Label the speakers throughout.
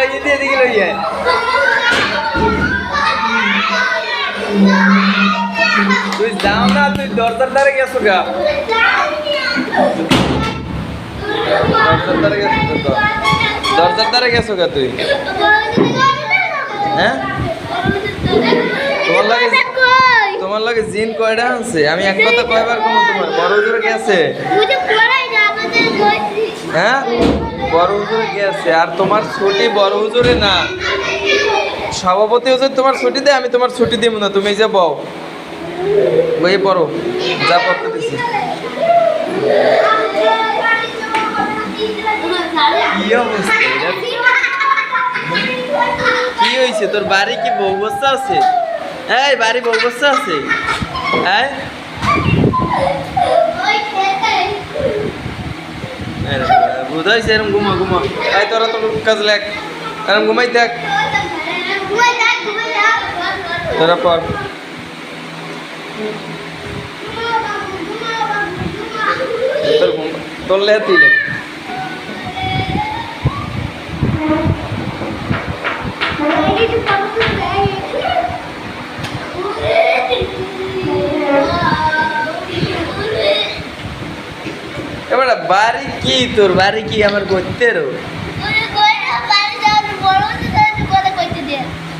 Speaker 1: লইয়ে তুই যাও না তুই দরজার দ্বারে গেছো গা। দরজার দ্বারে গেছো দরজার দ্বারে গেছো গা তুই। হ্যাঁ? তোমার লাগে তোমার লাগে জিন কয়টা আনছে? আমি এক কথা কয়বার কম তোমার বড় হুজুরে গেছে। হ্যাঁ? বড় হুজুরে গেছে আর তোমার ছুটি বড় হুজুরে না। সভাপতি হুজুর তোমার ছুটি দেয়, আমি তোমার ছুটি দিব না। তুমি যে বউ। বই পড়ো। যা পড়তে দিছি? কি হয়েছে তোর বাড়ি কি বউ বস্তা আছে? এই, বাড়ি বউ বস্তা আছে। হ্যাঁ বুঝাইছে এরম ঘুমা ঘুমা। এই তোরা তোর কাজ লেখ এরম ঘুমাই দেখ। তোরা পর। তোর ঘুম তোর লেখ তুই লেখ এবার বাড়ি কি তোর? বাড়ি কি আমার করতে রো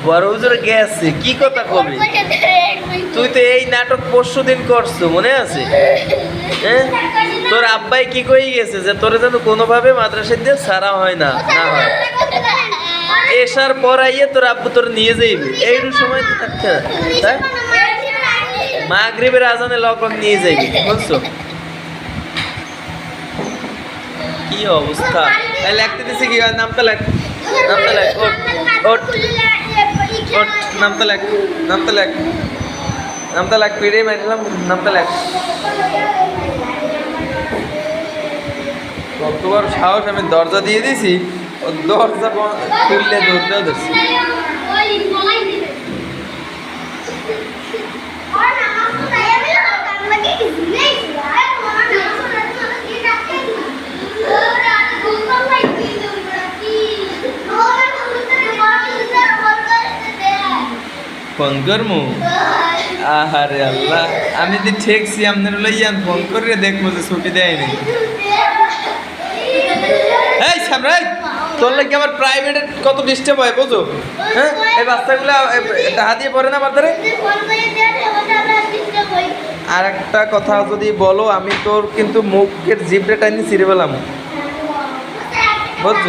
Speaker 1: বড় হুজুর গেছে কি কথা কবি? তুই তো এই নাটক পরশু দিন করছ মনে আছে? হ্যাঁ তোর আব্বাই কি কই গেছে যে তোর যেন কোনোভাবে মাদ্রাসার দিয়ে ছাড়া হয় না না হয়? এসার পর আইয়ে তোর আব্বু তোর নিয়ে যাইবে। এইটু সময় তো থাকতে না মাগরিবের আজানে লকন নিয়ে যাইবে বুঝছ? কি অবস্থা? লিখতে দিছি কি? নামটা লেখ। নামটা লেখ। ওট ওট ওট নামটা লেখ। নামটা লেখ। নামটা লেখ পিড়ে মারলাম নামটা লেখ। কতবার সাহস আমি দরজা দিয়ে ও দরজা খুললে দরজা ধরছি। ফোন করমু? আহারে আল্লাহ, আমি যে ঠেকছি, আপনার লইয়ান ফোন করে দেখব যে ছুটি দেয়নি। এই সামরাই তোর লাগে আমার প্রাইভেটে কত ডিস্টার্ব হয় বুঝো? হ্যাঁ? এই বাচ্চাগুলো টাহা দিয়ে পড়ে না বাচ্চারে আর একটা কথা যদি বলো, আমি তোর কিন্তু মুখের জিভটা টাইনি ছিঁড়ে পেলাম বুঝছ?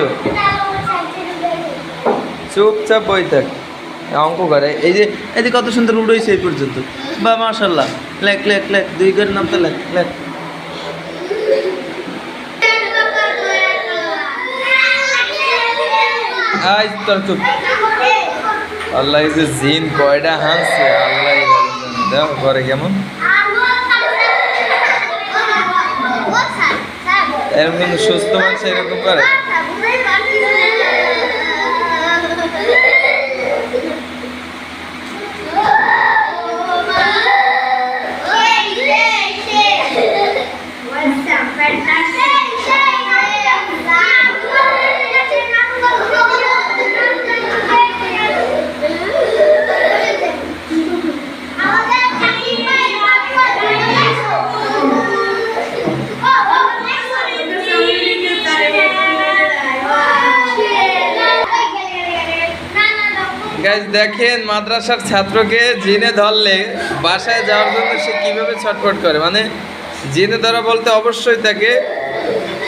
Speaker 1: চুপচাপ বই থাক। অঙ্ক করে। এই যে এই যে কত সুন্দর উড়েছে এই পর্যন্ত। বা মাশাল্লাহ। লেখ লেখ লেখ, দুই ঘরের নামটা লেখ লেখ। আল্লাহ যে জিন আল্লাহ কেমন? এরকম সুস্থ মানুষ এরকম করে? গাইজ দেখেন, মাদ্রাসার ছাত্রকে জিনে ধরলে বাসায় যাওয়ার জন্য সে কীভাবে ছটফট করে? মানে জিনে ধরা বলতে অবশ্যই তাকে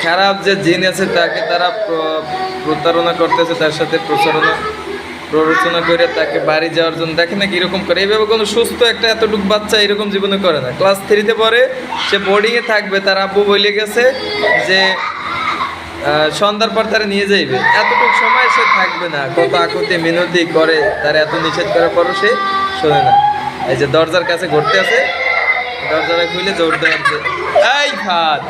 Speaker 1: খারাপ যে জিন আছে তাকে তারা প্র- প্রতারণা করতেছে, তার সাথে প্রচারণা, প্ররোচনা করে তাকে বাড়ি যাওয়ার জন্য। দেখে না কীরকম করে। এইভাবে কোনো সুস্থ একটা এতটুকু বাচ্চা এরকম জীবনে করে না। ক্লাস থ্রিতে পড়ে, সে বোর্ডিংয়ে থাকবে, তার আব্বু বলে গেছে যে সন্ধ্যার পর তারা নিয়ে যাইবে। এতটুকু সময় সে থাকবে না। কত আকুতি মিনতি করে, তার এত নিষেধ করার পরও সে শোনে না। এই যে দরজার কাছে ঘুরতে আছে, দরজাটা খুলে জোর আছে এই ভাত